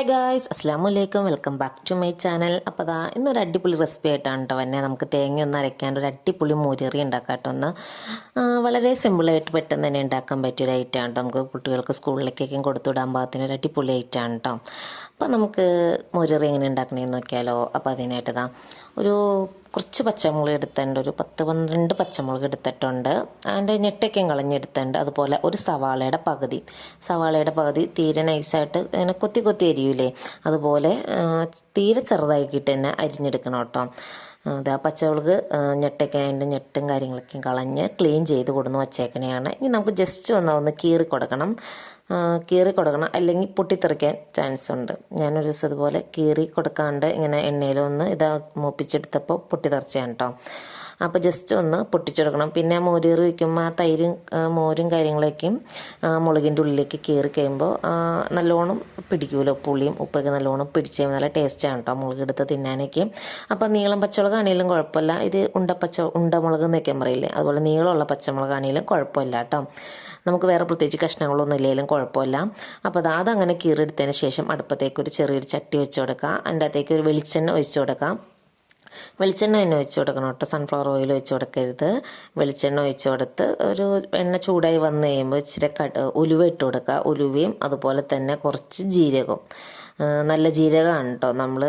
Hi guys അസ്സാം വലൈക്കും welcome back to my channel അപ്പോൾ അതാ ഇന്നൊരു അടിപൊളി റെസിപ്പി ആയിട്ടാണ് കേട്ടോ തന്നെ നമുക്ക് തേങ്ങ ഒന്ന് അരയ്ക്കാണ്ട് ഒരു അടിപൊളി മോരിയറി ഉണ്ടാക്കാം കേട്ടോ ഒന്ന് വളരെ സിമ്പിളായിട്ട് പെട്ടെന്ന് തന്നെ ഉണ്ടാക്കാൻ പറ്റിയ ഒരു ഐറ്റമാണ് നമുക്ക് കുട്ടികൾക്ക് സ്കൂളിലേക്കൊക്കെ കൊടുത്തുവിടാൻ പാകത്തിന് ഒരു അടിപൊളി ഐറ്റമാണ് കേട്ടോ അപ്പോൾ നമുക്ക് മോരിയറി എങ്ങനെ ഉണ്ടാക്കണമെന്ന് നോക്കിയാലോ. അപ്പോൾ അതിനായിട്ട് ഇതാ ഒരു കുറച്ച് പച്ചമുളക് എടുത്തിട്ടുണ്ട്. ഒരു പത്ത് പന്ത്രണ്ട് പച്ചമുളക് എടുത്തിട്ടുണ്ട്. അതിന്റെ ഞെട്ടയ്ക്കും കളഞ്ഞെടുത്തിട്ടുണ്ട്. അതുപോലെ ഒരു സവാളയുടെ പകുതി. സവാളയുടെ പകുതി തീരെ നൈസായിട്ട് ഇങ്ങനെ കൊത്തി കൊത്തി അരിയൂലേ? അതുപോലെ തീരെ ചെറുതാക്കിയിട്ട് തന്നെ അരിഞ്ഞെടുക്കണം കേട്ടോ. അതാ പച്ചമുളക് ഞെട്ടൊക്കെ അതിന്റെ ഞെട്ടും കാര്യങ്ങളൊക്കെ കളഞ്ഞ് ക്ലീൻ ചെയ്ത് കൊടുന്ന് വച്ചേക്കണെയാണ്. ഇനി നമുക്ക് ജസ്റ്റ് ഒന്ന് ഒന്ന് കീറി കൊടുക്കണം. കീറി കൊടുക്കണം. അല്ലെങ്കിൽ പൊട്ടിത്തെറിക്കാൻ ചാൻസ് ഉണ്ട്. ഞാനൊരു ദിവസം ഇതുപോലെ കീറി കൊടുക്കാണ്ട് ഇങ്ങനെ എണ്ണയിലൊന്ന് ഇതാ മൂപ്പിച്ചെടുത്തപ്പോൾ പൊട്ടിത്തെറിച്ചാണ് കേട്ടോ അപ്പോൾ ജസ്റ്റ് ഒന്ന് പൊട്ടിച്ചെടുക്കണം. പിന്നെ മോരേറി വയ്ക്കുമ്പോൾ ആ തൈരും മോരും കാര്യങ്ങളൊക്കെയും മുളകിന്റെ ഉള്ളിലേക്ക് കയറി കഴിയുമ്പോൾ നല്ലോണം പിടിക്കുമല്ലോ പുളിയും ഉപ്പൊക്കെ നല്ലോണം പിടിച്ച് കഴിയുമ്പോൾ നല്ല ടേസ്റ്റാണ് കേട്ടോ മുളക് എടുത്ത് തിന്നാനൊക്കെ. അപ്പോൾ നീളം പച്ചമുളകാണെങ്കിലും കുഴപ്പമില്ല. ഇത് ഉണ്ട പച്ച ഉണ്ടമുളക് എന്നൊക്കെ പറയില്ലേ? അതുപോലെ നീളമുള്ള പച്ചമുളകാണെങ്കിലും കുഴപ്പമില്ല കേട്ടോ നമുക്ക് വേറെ പ്രത്യേകിച്ച് കഷ്ണങ്ങളൊന്നും ഇല്ലെങ്കിലും കുഴപ്പമില്ല. അപ്പോൾ അത് അതങ്ങനെ കീറിയെടുത്തതിന് ശേഷം അടുപ്പത്തേക്ക് ഒരു ചെറിയൊരു ചട്ടി വെച്ച് കൊടുക്കുക അതിന്റെ അകത്തേക്ക് ഒരു വെളിച്ചെണ്ണ ഒഴിച്ചു കൊടുക്കാം. വെളിച്ചെണ്ണ തന്നെ ഒഴിച്ച് കൊടുക്കണം കേട്ടോ. സൺഫ്ലവർ ഓയിൽ ഒഴിച്ച് കൊടുക്കരുത്. വെളിച്ചെണ്ണ ഒഴിച്ച് കൊടുത്ത് ഒരു എണ്ണ ചൂടായി വന്നു കഴിയുമ്പോൾ ഇച്ചിരി കട ഉലുവ ഇട്ട് കൊടുക്കുക. ഉലുവയും അതുപോലെ തന്നെ കുറച്ച് ജീരകവും. നല്ല ജീരകമാണ് കേട്ടോ നമ്മൾ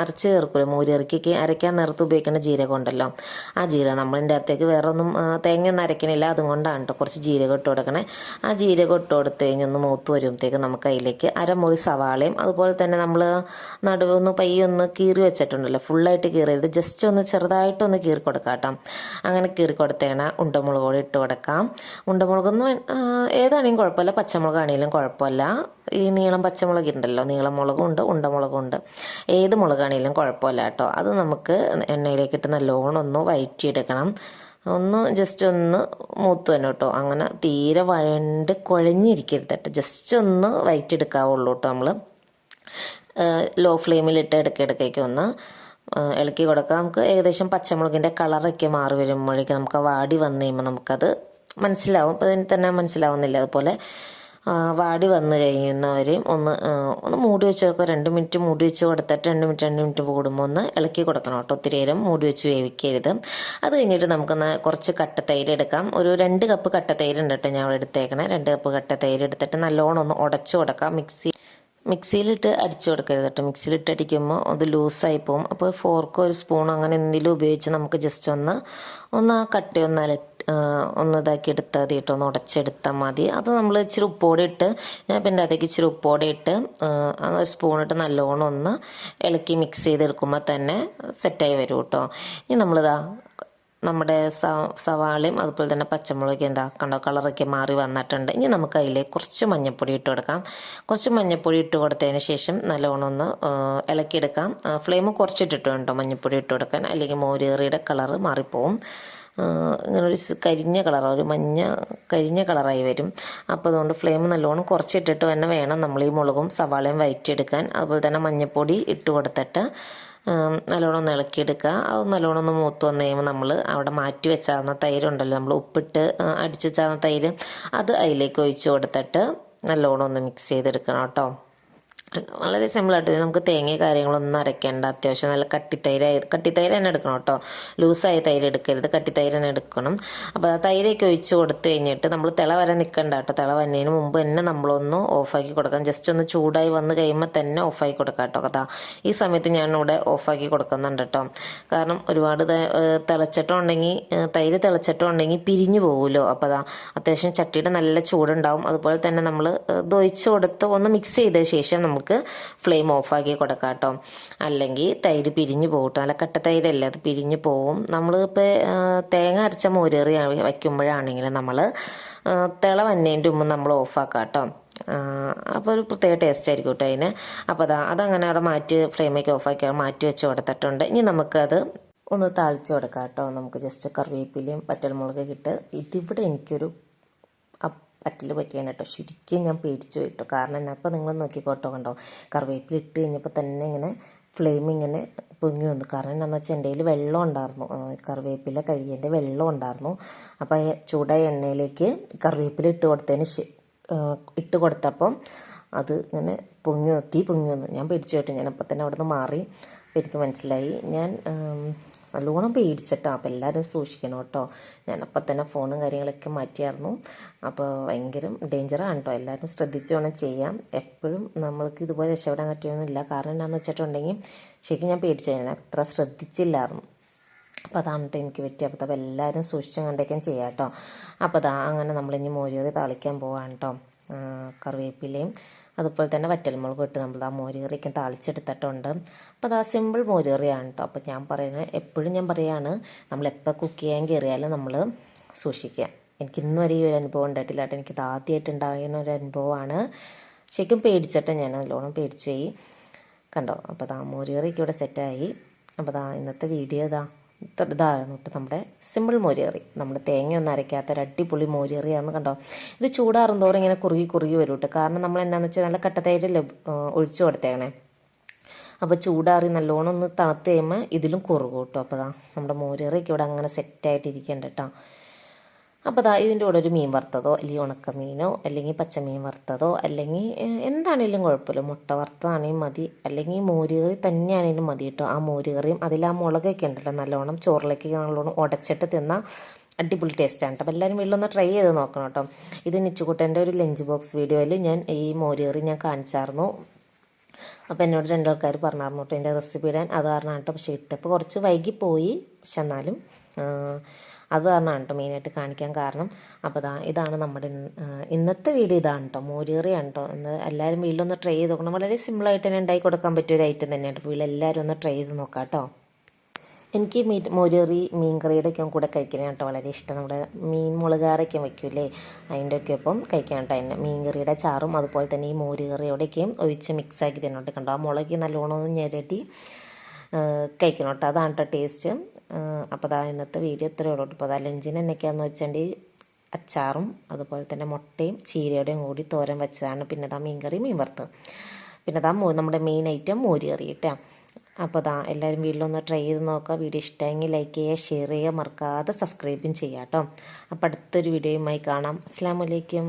അരച്ച് ചേർക്കില്ല ഇറക്കിയൊക്കെ അരയ്ക്കാൻ നേരത്ത് ഉപയോഗിക്കുന്ന ജീരകം ഉണ്ടല്ലോ. ആ ജീരകം നമ്മളിന്റെ അകത്തേക്ക് വേറെ ഒന്നും തേങ്ങ തേങ്ങയൊന്നും അരയ്ക്കണില്ല അതുകൊണ്ടാണ് കേട്ടോ കുറച്ച് ജീരകം ഇട്ട് കൊടുക്കണേ. ആ ജീരകം ഇട്ട് കൊടുത്ത് കഴിഞ്ഞൊന്ന് മൂത്ത് വരുമ്പോഴത്തേക്ക് നമുക്ക് അതിലേക്ക് അരമുറി സവാളയും അതുപോലെ തന്നെ നമ്മൾ നടുവൊന്ന് പയ്യൊന്ന് കീറി വെച്ചിട്ടുണ്ടല്ലോ. ഫുള്ളായിട്ട് കീറരുത്. ജസ്റ്റ് ഒന്ന് ചെറുതായിട്ടൊന്ന് കീറി കൊടുക്കാം കേട്ടോ അങ്ങനെ കീറി കൊടുത്തേണ ഉണ്ടമുളക് കൂടി ഇട്ട് കൊടുക്കാം. ഉണ്ടമുളകൊന്നും ഏതാണെങ്കിലും കുഴപ്പമില്ല. പച്ചമുളകാണെങ്കിലും കുഴപ്പമില്ല. ഈ നീളം പച്ചമുളക് ഉണ്ടല്ലോ നീളം മുളകും ഉണ്ട് ഉണ്ടമുളകും ഉണ്ട് ഏത് മുളകാണെങ്കിലും കുഴപ്പമില്ല കേട്ടോ അത് നമുക്ക് എണ്ണയിലേക്കിട്ട് നല്ലോണം ഒന്ന് വയറ്റിയെടുക്കണം. ഒന്ന് ജസ്റ്റ് ഒന്ന് മൂത്ത് തന്നെ കേട്ടോ അങ്ങനെ തീരെ വഴണ്ട് കുഴഞ്ഞിരിക്കരുത് കേട്ടോ ജസ്റ്റ് ഒന്ന് വയറ്റിയെടുക്കാവുള്ളൂ കേട്ടോ നമ്മൾ ലോ ഫ്ലെയിമിലിട്ട് ഇടയ്ക്കിടയ്ക്കൊക്കെ ഒന്ന് ഇളക്കി കൊടുക്കാം. നമുക്ക് ഏകദേശം പച്ചമുളകിന്റെ കളറൊക്കെ മാറി വരുമ്പോഴേക്കും നമുക്ക് വാടി വന്നു കഴിയുമ്പോൾ നമുക്കത് മനസ്സിലാവും. അപ്പോൾ അതിന് തന്നെ മനസ്സിലാവുന്നില്ല. അതുപോലെ വാടി വന്നു കഴിയുന്നവരെയും ഒന്ന് ഒന്ന് മൂടി വെച്ച് കൊടുക്കുക രണ്ട് മിനിറ്റ് മൂടി വെച്ച് കൊടുത്തിട്ട് രണ്ട് മിനിറ്റ് രണ്ട് മിനിറ്റ് കൂടുമ്പോൾ ഒന്ന് ഇളക്കി കൊടുക്കണം കേട്ടോ. ഒത്തിരി നേരം മൂടി വെച്ച് വേവിക്കരുത്. അത് കഴിഞ്ഞിട്ട് നമുക്ക് കുറച്ച് കട്ട തൈര് എടുക്കാം. ഒരു രണ്ട് കപ്പ് കട്ട തൈര് ഉണ്ട് കേട്ടോ ഞാൻ അവിടെ എടുത്തേക്കണേ. രണ്ട് കപ്പ് കട്ട തൈര് എടുത്തിട്ട് നല്ലോണം ഒന്ന് ഉടച്ചു കൊടുക്കാം. മിക്സി മിക്സിയിലിട്ട് അടിച്ചു കൊടുക്കരുത് കേട്ടോ. മിക്സിയിലിട്ട് അടിക്കുമ്പോൾ അത് ലൂസായി പോകും. അപ്പോൾ ഫോർക്കോ ഒരു സ്പൂണോ അങ്ങനെ എന്തെങ്കിലും ഉപയോഗിച്ച് നമുക്ക് ജസ്റ്റ് ഒന്ന് ഒന്ന് ആ കട്ടയൊന്ന് അല ഒന്ന് ഇതാക്കി എടുത്താൽ മതി കേട്ടോ. ഒന്ന് ഉടച്ചെടുത്താൽ മതി. അത് നമ്മൾ ഇച്ചിരി ഉപ്പോടെ ഇട്ട് ഞാൻ പിന്നെ അതേക്ക് ഇച്ചിരി ഉപ്പോടെ ഇട്ട് ഒരു സ്പൂണിട്ട് നല്ലോണം ഒന്ന് ഇളക്കി മിക്സ് ചെയ്തെടുക്കുമ്പോൾ തന്നെ സെറ്റായി വരും കേട്ടോ. ഇനി നമ്മളിതാ നമ്മുടെ സവാളയും അതുപോലെ തന്നെ പച്ചമുളക് എന്താ കണ്ടോ കളറൊക്കെ മാറി വന്നിട്ടുണ്ട്. ഇനി നമുക്ക് അതിൽ കുറച്ച് മഞ്ഞൾപ്പൊടി ഇട്ട് കൊടുക്കാം. കുറച്ച് മഞ്ഞൾപ്പൊടി ഇട്ട് കൊടുത്തതിന് ശേഷം നല്ലോണം ഒന്ന് ഇളക്കിയെടുക്കാം. ഫ്ലെയിം കുറച്ചിട്ടിട്ട് വേണ്ടോ മഞ്ഞൾപ്പൊടി ഇട്ട് കൊടുക്കാൻ. അല്ലെങ്കിൽ മോരേറിയുടെ കളറ് മാറിപ്പോവും. ഇങ്ങനെ ഒരു കരിഞ്ഞ കളർ ഒരു മഞ്ഞ കരിഞ്ഞ കളറായി വരും. അപ്പോൾ അതുകൊണ്ട് ഫ്ലെയിം നല്ലോണം കുറച്ചിട്ടിട്ട് തന്നെ വേണം നമ്മൾ ഈ മുളകും സവാളയും വയറ്റിയെടുക്കാൻ. അതുപോലെ തന്നെ മഞ്ഞൾപ്പൊടി ഇട്ട് കൊടുത്തിട്ട് നല്ലോണം ഒന്ന് ഇളക്കിയെടുക്കുക. അത് നല്ലോണം ഒന്ന് മൂത്ത് വന്നു കഴിയുമ്പോൾ നമ്മൾ അവിടെ മാറ്റി വെച്ചാകുന്ന തൈരുണ്ടല്ലോ നമ്മൾ ഉപ്പിട്ട് അടിച്ചു വെച്ചാകുന്ന തൈര് അത് അതിലേക്ക് ഒഴിച്ച് കൊടുത്തിട്ട് നല്ലോണം ഒന്ന് മിക്സ് ചെയ്തെടുക്കണം കേട്ടോ. വളരെ സിമ്പിളായിട്ട് നമുക്ക് തേങ്ങ കാര്യങ്ങളൊന്നും അരയ്ക്കേണ്ട അത്യാവശ്യം നല്ല കട്ടിത്തൈരായി കട്ടിത്തൈര് തന്നെ എടുക്കണം കേട്ടോ. ലൂസായ തൈര് എടുക്കരുത്. കട്ടിത്തൈര് തന്നെ എടുക്കണം. അപ്പോൾ ആ തൈരൊക്കെ ഒഴിച്ച് കൊടുത്ത് കഴിഞ്ഞിട്ട് നമ്മൾ തിള വരെ നിൽക്കണ്ട കേട്ടോ. തിള വന്നതിന് മുമ്പ് തന്നെ നമ്മളൊന്ന് ഓഫാക്കി കൊടുക്കാം ജസ്റ്റ് ഒന്ന് ചൂടായി വന്ന് കഴിയുമ്പോൾ തന്നെ ഓഫാക്കി കൊടുക്കാം കേട്ടോ കഥ. ഈ സമയത്ത് ഞാനിവിടെ ഓഫാക്കി കൊടുക്കുന്നുണ്ട് കേട്ടോ. കാരണം ഒരുപാട് തിളച്ചിട്ടുണ്ടെങ്കിൽ തൈര് തിളച്ചിട്ടുണ്ടെങ്കിൽ പിരിഞ്ഞു പോകുമല്ലോ അപ്പോൾ അതാ അത്യാവശ്യം ചട്ടിയുടെ നല്ല ചൂടുണ്ടാവും. അതുപോലെ തന്നെ നമ്മൾ ഒഴിച്ച് കൊടുത്ത് ഒന്ന് മിക്സ് ചെയ്ത ശേഷം നമുക്ക് ഫ്ലെയിം ഓഫാക്കി കൊടുക്കാം കേട്ടോ. അല്ലെങ്കിൽ തൈര് പിരിഞ്ഞു പോകും കേട്ടോ. നല്ല കട്ട തൈരല്ലേ അത് പിരിഞ്ഞു പോവും നമ്മളിപ്പോൾ തേങ്ങ അരച്ച മോരേറി വയ്ക്കുമ്പോഴാണെങ്കിൽ നമ്മൾ തിള വന്നതിന്റെ മുമ്പ് നമ്മൾ ഓഫാക്കാം കേട്ടോ. അപ്പോൾ ഒരു പ്രത്യേക ടേസ്റ്റ് ആയിരിക്കും കേട്ടോ അതിന്. അപ്പോൾ അതാ അതങ്ങനെ അവിടെ മാറ്റി ഫ്ലെയിമൊക്കെ ഓഫാക്കി മാറ്റി വെച്ച് കൊടുത്തിട്ടുണ്ട്. ഇനി നമുക്കത് ഒന്ന് താളിച്ച് കൊടുക്കാം കേട്ടോ. നമുക്ക് ജസ്റ്റ് കറിവേപ്പിലയും പറ്റൽമുളകൊക്കെ ഇട്ട്. ഇതിവിടെ എനിക്കൊരു പറ്റിൽ പറ്റിയാണ് കേട്ടോ. ശരിക്കും ഞാൻ പേടിച്ചു കേട്ടോ. കാരണം എന്നാ അപ്പോൾ നിങ്ങൾ നോക്കിക്കോട്ടോ കണ്ടോ? കറിവേപ്പില ഇട്ട് കഴിഞ്ഞപ്പോൾ തന്നെ ഇങ്ങനെ ഫ്ലെയിം ഇങ്ങനെ പൊങ്ങി വന്നു. കാരണം എന്താണെന്ന് വെച്ചാൽ എന്റെ കയ്യിൽ വെള്ളം ഉണ്ടായിരുന്നു. കറിവേപ്പില കഴുകിയതിന്റെ വെള്ളം ഉണ്ടായിരുന്നു. അപ്പോൾ ചൂടായ എണ്ണയിലേക്ക് കറിവേപ്പില ഇട്ട് കൊടുത്തതിന് ഇട്ട് കൊടുത്തപ്പം അത് ഇങ്ങനെ പൊങ്ങി തീ പൊങ്ങി വന്നു. ഞാൻ പേടിച്ചു കേട്ടു. ഞാൻ അപ്പം തന്നെ അവിടെ നിന്ന് മാറി എനിക്ക് മനസ്സിലായി. ഞാൻ നല്ലോണം പേടിച്ചിട്ടോ. അപ്പോൾ എല്ലാവരും സൂക്ഷിക്കണം കേട്ടോ. അപ്പം തന്നെ ഫോണും കാര്യങ്ങളൊക്കെ മാറ്റിയായിരുന്നു. അപ്പോൾ ഭയങ്കര ഡേഞ്ചറാണ് കേട്ടോ. എല്ലാവരും ശ്രദ്ധിച്ചു വേണം ചെയ്യാം എപ്പോഴും നമ്മൾക്ക് ഇതുപോലെ രക്ഷപ്പെടാൻ പറ്റുമെന്നില്ല കാരണം എന്താണെന്ന് വെച്ചിട്ടുണ്ടെങ്കിൽ ശരിക്കും ഞാൻ പേടിച്ചു ഞാൻ അത്ര ശ്രദ്ധിച്ചില്ലായിരുന്നു. അപ്പോൾ അതാണ് കേട്ടോ എനിക്ക് പറ്റിയ അപ്പോൾ എല്ലാവരും സൂക്ഷിച്ചും കണ്ടേക്കാൻ ചെയ്യാം കേട്ടോ. അപ്പോൾ അതാ അങ്ങനെ നമ്മളിനി മോരുകറി താളിക്കാൻ പോവാണ് കേട്ടോ. കറിവേപ്പിലയും അതുപോലെ തന്നെ വറ്റൽമുളക് ഇട്ട് നമ്മൾ ആ മോരുകറിയൊക്കെ താളിച്ചെടുത്തിട്ടുണ്ട്. അപ്പോൾ അതാ സിമ്പിൾ മോരുകറിയാണ് കേട്ടോ അപ്പോൾ ഞാൻ പറയുന്നത് എപ്പോഴും ഞാൻ പറയുകയാണ് നമ്മൾ എപ്പോൾ കുക്ക് ചെയ്യാൻ കയറിയാലും നമ്മൾ സൂക്ഷിക്കുക. എനിക്ക് ഇന്നും വരെ ഈ ഒരു അനുഭവം ഉണ്ടായിട്ടില്ല കേട്ടോ എനിക്കിത് ആദ്യമായിട്ട് ഉണ്ടാകുന്ന ഒരു അനുഭവമാണ്. ശരിക്കും പേടിച്ചിട്ട് ഞാൻ നല്ലോണം പേടിച്ചു പോയി. കണ്ടോ? അപ്പോൾ ദാ മോരുകറിയൊക്കെ ഇവിടെ സെറ്റായി അപ്പോൾ ദാ ഇന്നത്തെ വീഡിയോ ഇതാ. കേട്ടോ നമ്മുടെ സിമ്പിൾ മോരുകറി. നമ്മൾ തേങ്ങയൊന്നും അരയ്ക്കാത്ത ഒരു അടിപൊളി മോരുകറിയാണെന്ന് കണ്ടോ? ഇത് ചൂടാറും തോറും ഇങ്ങനെ കുറുകി കുറുകി വരും കേട്ടോ കാരണം നമ്മൾ എന്താണെന്ന് വെച്ചാൽ നല്ല കട്ടത്തൈരല്ലേ ഒഴിച്ചു കൊടുത്തേക്കണേ. അപ്പോൾ ചൂടാറി നല്ലോണം ഒന്ന് തണുത്ത് കഴിയുമ്പോൾ ഇതിലും കുറുകും കേട്ടോ അപ്പോൾ നമ്മുടെ മോരുകറിയൊക്കെ ഇവിടെ അങ്ങനെ സെറ്റായിട്ടിരിക്കേണ്ട കേട്ടോ അപ്പോൾ ദാ ഇതിന്റെ കൂടെ ഒരു മീൻ വറുത്തതോ അല്ലെങ്കിൽ ഉണക്കമീനോ അല്ലെങ്കിൽ പച്ചമീൻ വറുത്തതോ അല്ലെങ്കിൽ എന്താണേലും കുഴപ്പമില്ല. മുട്ട വറുത്തതാണെങ്കിലും മതി. അല്ലെങ്കിൽ മോരുകറി തന്നെയാണെങ്കിലും മതി കേട്ടോ. ആ മോരുകറിയും അതിൽ ആ മുളകൊക്കെ ഉണ്ടല്ലോ നല്ലോണം ചോറിലേക്ക് നല്ലോണം ഉടച്ചിട്ട് തിന്നാൽ അടിപൊളി ടേസ്റ്റാണ് കേട്ടോ അപ്പോൾ എല്ലാവരും വീട്ടിലൊന്ന് ട്രൈ ചെയ്ത് നോക്കണം കേട്ടോ. ഇത് നിച്ചുകുട്ടന്റെ ഒരു ലഞ്ച് ബോക്സ് വീഡിയോയിൽ ഞാൻ ഈ മോരുകറി ഞാൻ കാണിച്ചായിരുന്നു. അപ്പോൾ എന്നോട് രണ്ടാൾക്കാർ പറഞ്ഞായിരുന്നു കേട്ടോ എന്റെ റെസിപ്പി ഇടാൻ അത് കാരണമാണ് കേട്ടോ. പക്ഷേ ഇട്ടപ്പോൾ കുറച്ച് വൈകിപ്പോയി. പക്ഷെ എന്നാലും അത് കാരണമാണ് കേട്ടോ മെയിനായിട്ട് കാണിക്കാൻ കാരണം. അപ്പോൾ ദാ ഇതാണ് നമ്മുടെ ഇന്നത്തെ വീഡിയോ ഇതാണ് കേട്ടോ മോരുകറിയാണ് കേട്ടോ ഇന്ന് എല്ലാവരും വീട്ടിലൊന്ന് ട്രൈ ചെയ്ത് നോക്കണം. വളരെ സിമ്പിളായിട്ട് തന്നെ ഉണ്ടാക്കി കൊടുക്കാൻ പറ്റിയ ഒരു ഐറ്റം തന്നെയാണ് വീട്ടിൽ എല്ലാവരും ഒന്ന് ട്രൈ ചെയ്ത് നോക്കാം കേട്ടോ എനിക്ക് മീ മോരുകറി മീൻ കറിയുടെ ഒക്കെ കൂടെ കഴിക്കണേ കേട്ടോ വളരെ ഇഷ്ടം. നമ്മുടെ മീൻ മുളകാറൊക്കെ വെക്കൂലേ അതിന്റെ ഒക്കെ ഒപ്പം കഴിക്കാൻ കേട്ടോ അതിന്റെ മീൻ കറിയുടെ ചാറും അതുപോലെ തന്നെ ഈ മോരുകറിയോടെയൊക്കെയും ഒഴിച്ച് മിക്സാക്കി തന്നോട്ട് കണ്ടോ? ആ മുളക് നല്ലോണം ഞെരട്ടി കഴിക്കണം കേട്ടോ അതാണ് കേട്ടോ ടേസ്റ്റ് അപ്പോൾ അതാ ഇന്നത്തെ വീഡിയോ ഇത്രയേ ഉള്ളൂ ഇപ്പോൾ അതാ ലഞ്ചിന് എന്നൊക്കെയാണെന്ന് വെച്ചിട്ടുണ്ടെങ്കിൽ അച്ചാറും അതുപോലെ തന്നെ മുട്ടയും ചീരയുടെയും കൂടി തോരൻ വെച്ചതാണ്. പിന്നെ അതാ മീൻകറി മീൻ വറുത്തത് പിന്നെ അതാ നമ്മുടെ മെയിൻ ഐറ്റം മോര് കറി കേട്ടോ. അപ്പോൾ അതാ എല്ലാവരും വീട്ടിലൊന്ന് ട്രൈ ചെയ്ത് നോക്കുക. വീഡിയോ ഇഷ്ടമെങ്കിൽ ലൈക്ക് ചെയ്യുക ഷെയർ ചെയ്യുക. മറക്കാതെ സബ്സ്ക്രൈബും ചെയ്യാം കേട്ടോ. അപ്പോൾ അടുത്തൊരു വീഡിയോയുമായി കാണാം. അസ്സാം വലൈക്കും